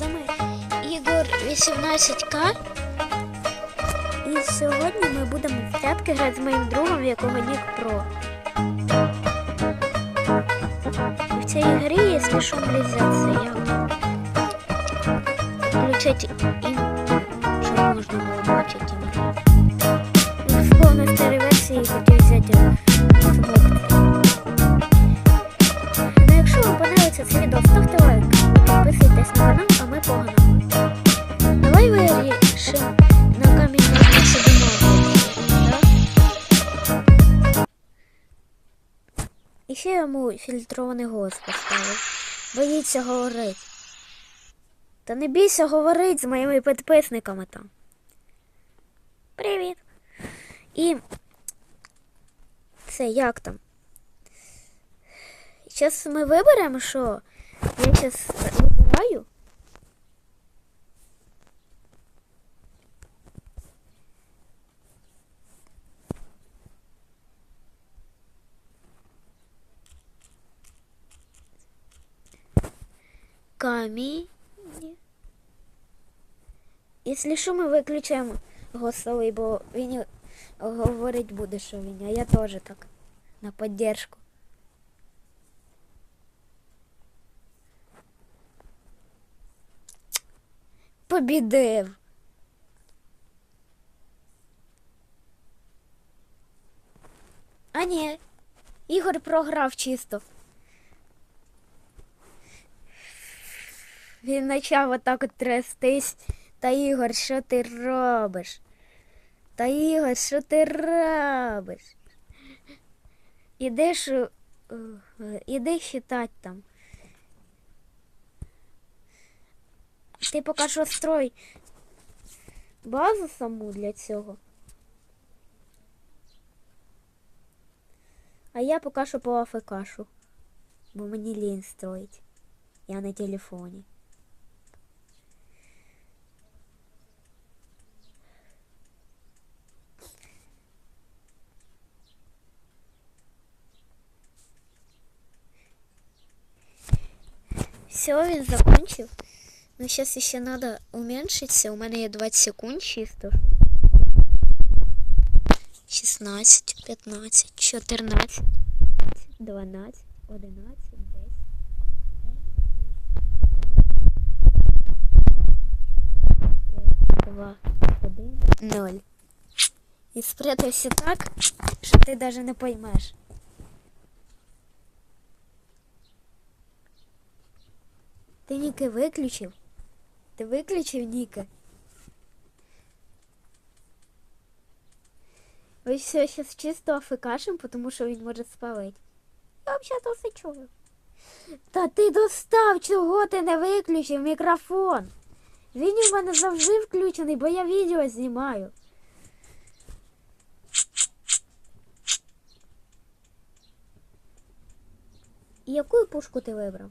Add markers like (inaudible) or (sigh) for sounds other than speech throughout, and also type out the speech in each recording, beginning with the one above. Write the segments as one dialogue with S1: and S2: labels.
S1: вами Ігор 18К. І сьогодні ми будемо в прятки грати з моїм другом, в якого нік Про. І в цій грі, якщо що, нельзя це я включити ім, щоб можна було бачити. В повній старій версії хотів взяти. Ну, якщо вам подобається це відео, ставте лайк, підписуйтесь на канал, ще йому фільтрований голос поставив. Боїться говорити. Та не бійся говорити з моїми підписниками там. Привіт. І це як там? Зараз ми виберемо, що я зараз вибираю. Камінь. Якщо що, ми виключаємо голосовий, бо він говорить буде, що він, а я теж так. На поддержку. Побідив. А ні, Ігор програв чисто. Він почав отак от трястись. Та Ігор, що ти робиш? Та Ігор, що ти робиш? Ідеш, е, іди считать там. Ти поки що строй базу саму для цього. А я поки що по АФКшу. Бо мені лінь строїть. Я на телефоні. Все, він закончив. Ну, сейчас еще надо уменьшиться. У меня 20 секунд чисто. 16, 15, 14, 12, 11, 10. 2, 1, 0. І спрятався так, що ти даже не поймеш. Ти Ніки виключив? Ти виключив Ніка? Ви все зараз чисто афикашем, тому що він може спалити. Я взагалі все чую. Та ти достав, чого ти не виключив мікрофон? Він у мене завжди включений, бо я відео знімаю. І яку пушку ти вибрав?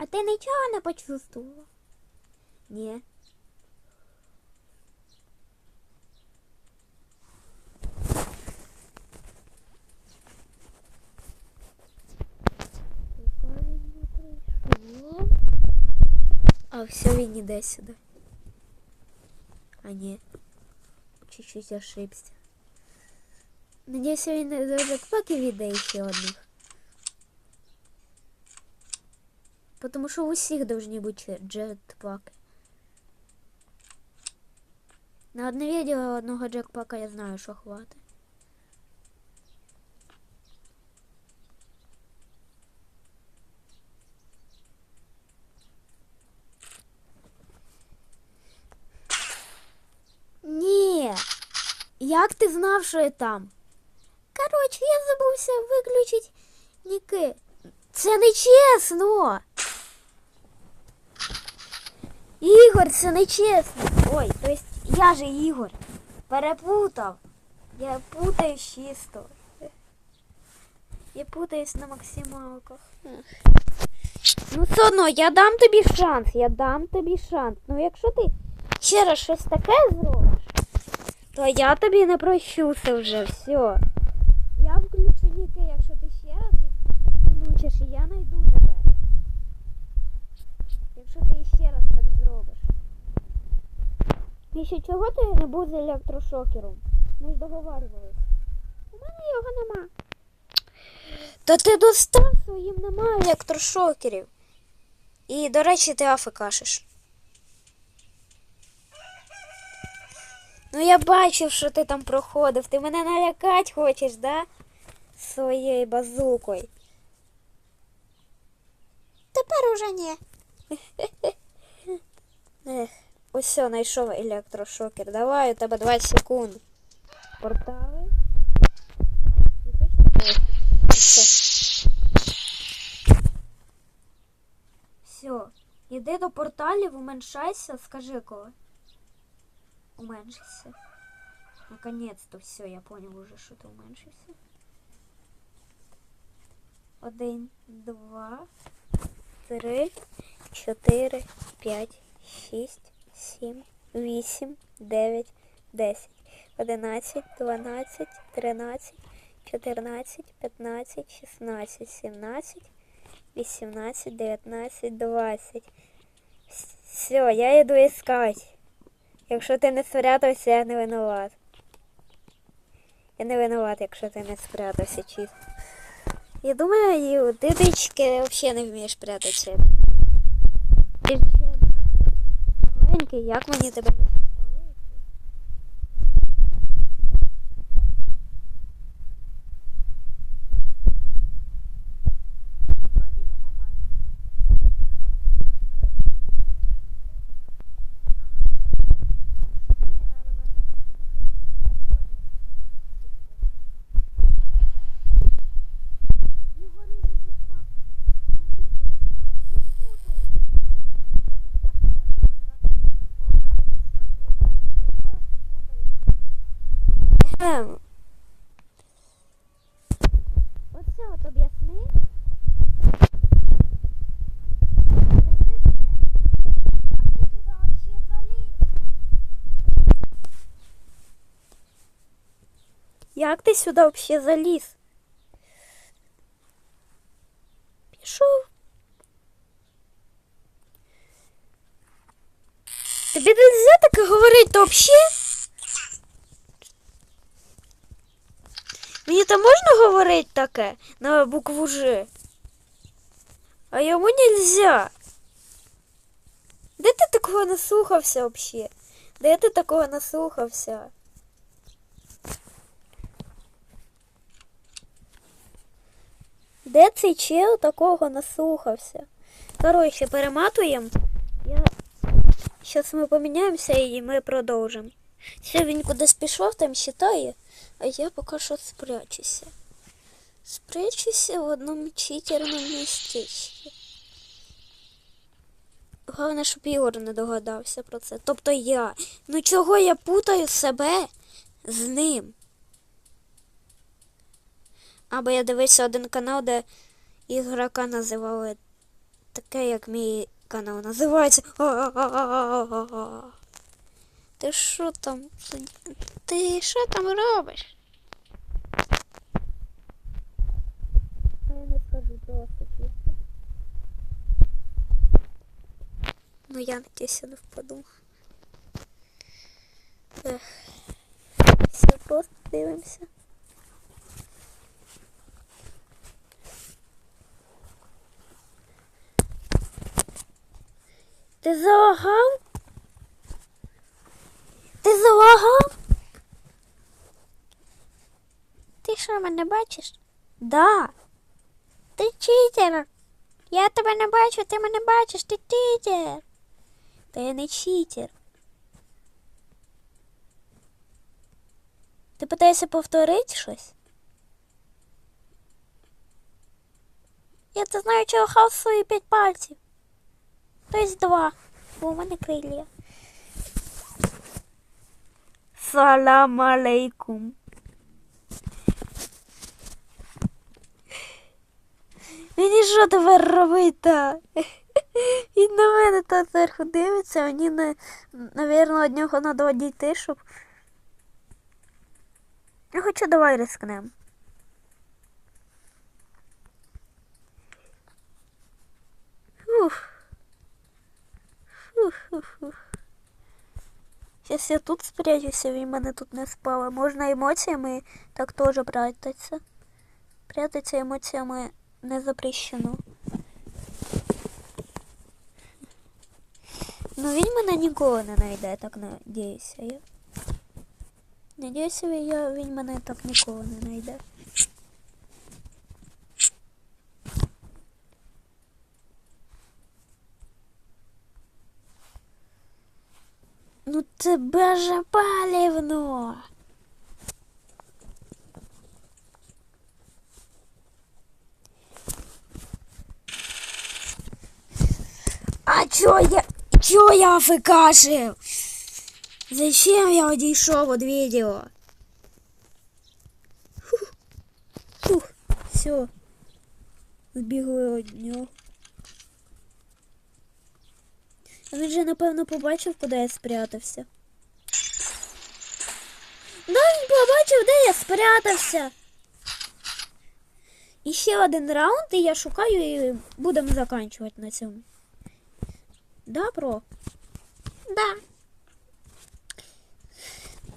S1: А ти нічого не почувствувала? Ні. А все, він іде сюди. А ні. Чуть-чуть ошибся. Надіюсь, він не до джекпаки віддає ще одних. Потому что у всех должны быть джетпаки. На одне відео одного джекпака я знаю, що хватить. Ні. Як ти знав, що я там? Коротше, я забувся виключити ніки. Це не чесно. Ігор, це не чесно. Ой, то есть я же Ігор. Перепутав. Я путаюсь чисто. Я путаюсь на максималках. Ну все одно, я дам тобі шанс, я дам тобі шанс. Ну якщо ти ще раз щось таке зробиш, то я тобі не прощуся вже, все. Я включу ніки, якщо захочеш, і я знайду тебе. Якщо ти ще раз так зробиш. І ще чого ти не був з електрошокером? Ми ж договарювалися. У мене його нема. Та ти достав своїм нема електрошокерів. І, до речі, ти афикашиш. Ну я бачив, що ти там проходив. Ти мене налякать хочеш, да? Своєю базукою. Тепер уже ні. Ех, ось знайшов електрошокер. Давай, у тебе 20 секунд. Портали. І точно 20 секунд. Все. Все. Іди до порталів, уменьшайся, скажи коли. Уменьшися. Наконец-то все, я понял уже, что ты уменьшився. Один, два, три, чотири, п'ять, шість, сім, вісім, дев'ять, десять, одинадцять, дванадцять, тринадцять, чотирнадцять, п'ятнадцять, шістнадцять, сімнадцять, вісімнадцять, дев'ятнадцять, двадцять. Все, я йду искать. Якщо ти не спрятався, я не винуват. Я не винуват, якщо ти не спрятався, чисто. Я думаю, ти дички взагалі не вмієш прятатися. Маленький, як мені тебе не спалити? Вроді би немає. Вроді би немає. Ага. Мені надо вернутися, тому що в мене проходить. Ігор уже запав. Не путай. Це не подходить, нам надо порадитися, а то просто путаєшся. Ем. Оце от об'ясни. Об'ясни це. Як ти туди вообще заліз? Як ти сюди взагалі заліз? Пішов. Тобі нельзя таке говорити взагалі? Мені то можна говорити таке на букву Ж? А йому нельзя. Де ти такого наслухався взагалі? Де ти такого наслухався? Де цей чел такого наслухався? Коротше, перематуємо. Я... Зараз ми поміняємося і ми продовжимо. Все, він кудись пішов, там читає, а я поки що спрячуся. Спрячуся в одному читерному містечку. Головне, щоб Ігор не догадався про це. Тобто я. Ну чого я путаю себе з ним? Або я дивився один канал, де ігрока називали таке, як мій канал називається. (laughs) Ти що там? Ти що там робиш? Я не скажу просто чисто. Ну я надіюсь, я не впаду. Все, просто дивимося. Ти залагав? Ти залагав? Ти що мене бачиш? Да. Ти читер. Я тебе не бачу, ти мене бачиш, ти читер. Та я не читер. Ти питаєшся повторити щось? Я це знаю, чого хаос свої п'ять пальців. Тобто два. Бо у мене крилля. Салам алейкум. Мені що тепер робити? Він на мене та зверху дивиться, мені не, навірно, від нього треба одійти, щоб. Ну хоча давай рискнем. Сейчас я тут спрячуся, а він мене тут не спали. А можна емоціями так теж прятатися. Прятатися емоціями не запрещено. но він никого не найдет, так надеюсь я. надеюсь я він так никого не найдет Ну тебе же палівно. А чо я. Чо я фикашив? Зачем я одійшов від відео? Фух, Фух. все. Збігли від нього. Він же, напевно, побачив, куди я спрятався. Да, він побачив, де я спрятався. І ще один раунд, і я шукаю і будемо заканчувати на цьому. Да, бро? Да.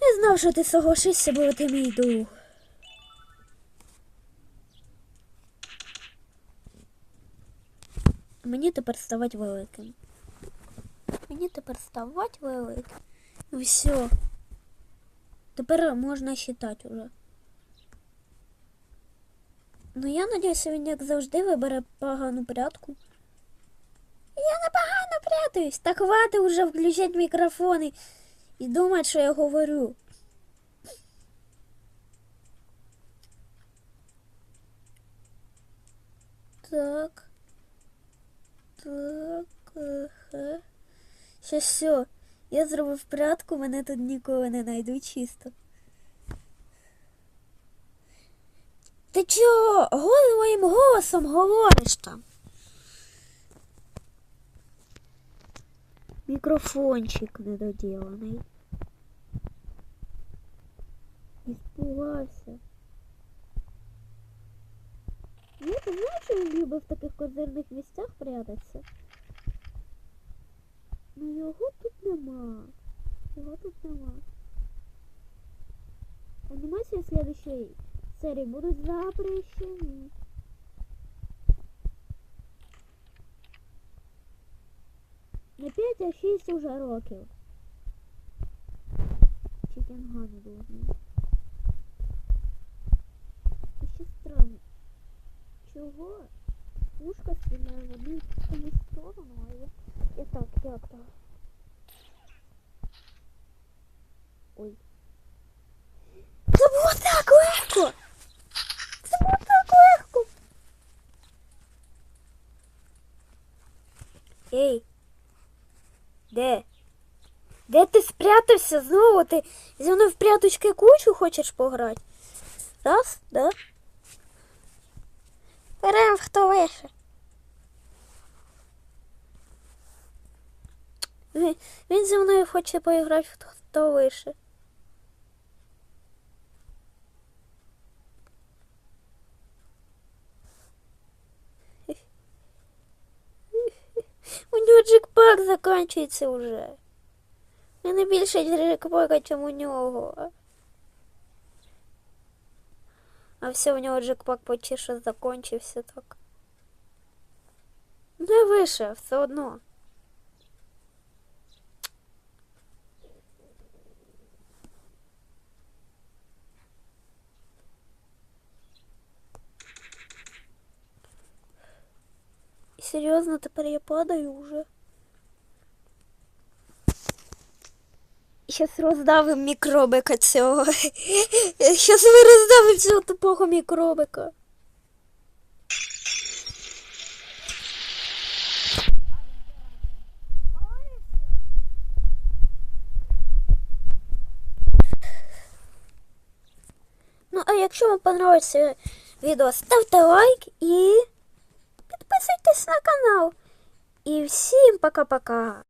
S1: Не знав, що ти соглашишся, бо ти мій друг. Мені тепер ставати великим. Мені тепер ставати великим. Все. Тепер можна считати уже. Ну я надіюся, він як завжди вибере погану прятку. Я непогано прятаюсь. Так хватить уже включати мікрофони і думати, що я говорю. Так. Так. Ага. Ще все. Я зробив прятку, мене тут ніколи не знайдуть чисто. Ти чого голосовим голосом говориш там? Мікрофончик недоділений. Іспугався. Ти знаєш, що він любив в таких козирних місцях прятатися? Ну його тут Його тут нема. Анімації в следующей серії будуть запрещені. Не 5, а 6 уже років. Чикенгану должны. І ще странно. Чого? Пушка стріляє в одну сторону, а я... І так, як то? Ой. Це було так легко! Це було так легко! Ей! Де? Де ти спрятався знову? Ти зі мною в пряточки кучу хочеш пограти? Раз, да? Берем хто вище. Він, зі мною хоче поіграти хто вище. У нього джекпак закінчується вже. У мене більше джекпака, ніж у нього. А все, у нього джекпак почти що закінчився так. Не вище, все одно. Серйозно, тепер я падаю уже. Щас роздавим мікробика цього. (laughs) Щас ми роздавим цього тупого мікробика. Ну, а якщо вам понравився відео, ставте лайк і підписуйтесь на канал. І всім пока-пока.